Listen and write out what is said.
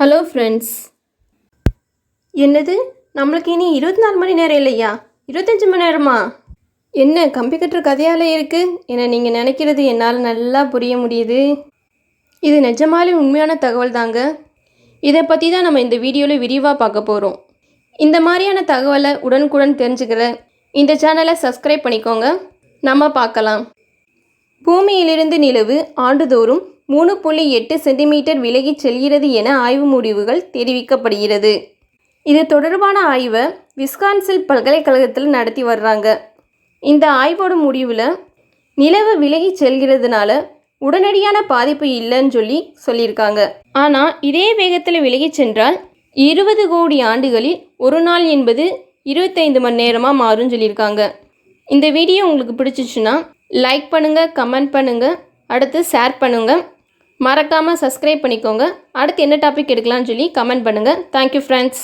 Hello friends என்னது? நம்மளுக்கு இனி இருபத்தி நாலு மணி நேரம் இல்லையா? இருபத்தஞ்சி மணி நேரமா? என்ன கம்பி கட்டுற கதையால் இருக்குது என நீங்கள் நினைக்கிறது என்னால் நல்லா புரிய முடியுது. இது நிஜமாலே உண்மையான தகவல் தாங்க. இதை பற்றி தான் நம்ம இந்த வீடியோவில் விரிவாக பார்க்க போகிறோம் இந்த மாதிரியான தகவலை உடனுக்குடன் தெரிஞ்சுக்கிற இந்த சேனலை சப்ஸ்கிரைப் பண்ணிக்கோங்க. நம்ம பார்க்கலாம். பூமியிலிருந்து நிலவு ஆண்டுதோறும் மூணு புள்ளி எட்டு சென்டிமீட்டர் விலகிச் செல்கிறது என ஆய்வு முடிவுகள் தெரிவிக்கப்படுகிறது. இது தொடர்பான ஆய்வை விஸ்கான்சில் பல்கலைக்கழகத்தில் நடத்தி வர்றாங்க. இந்த ஆய்வோட முடிவில் நிலவு விலகி செல்கிறதுனால உடனடியான பாதிப்பு இல்லைன்னு சொல்லி சொல்லியிருக்காங்க. ஆனால் இதே வேகத்தில் விலகிச் சென்றால் இருபது கோடி ஆண்டுகளில் ஒரு நாள் என்பது இருபத்தைந்து மணி நேரமாக மாறும்னு சொல்லியிருக்காங்க. இந்த வீடியோ உங்களுக்கு பிடிச்சிச்சுன்னா லைக் பண்ணுங்கள் கமெண்ட் பண்ணுங்கள் அடுத்து ஷேர் பண்ணுங்கள் மறக்காமல் சப்ஸ்கிரைப் பண்ணிக்கோங்க. அடுத்து என்ன டாபிக் எடுக்கலாம்னு சொல்லி கமெண்ட் பண்ணுங்கள் தேங்க்யூ ஃப்ரெண்ட்ஸ்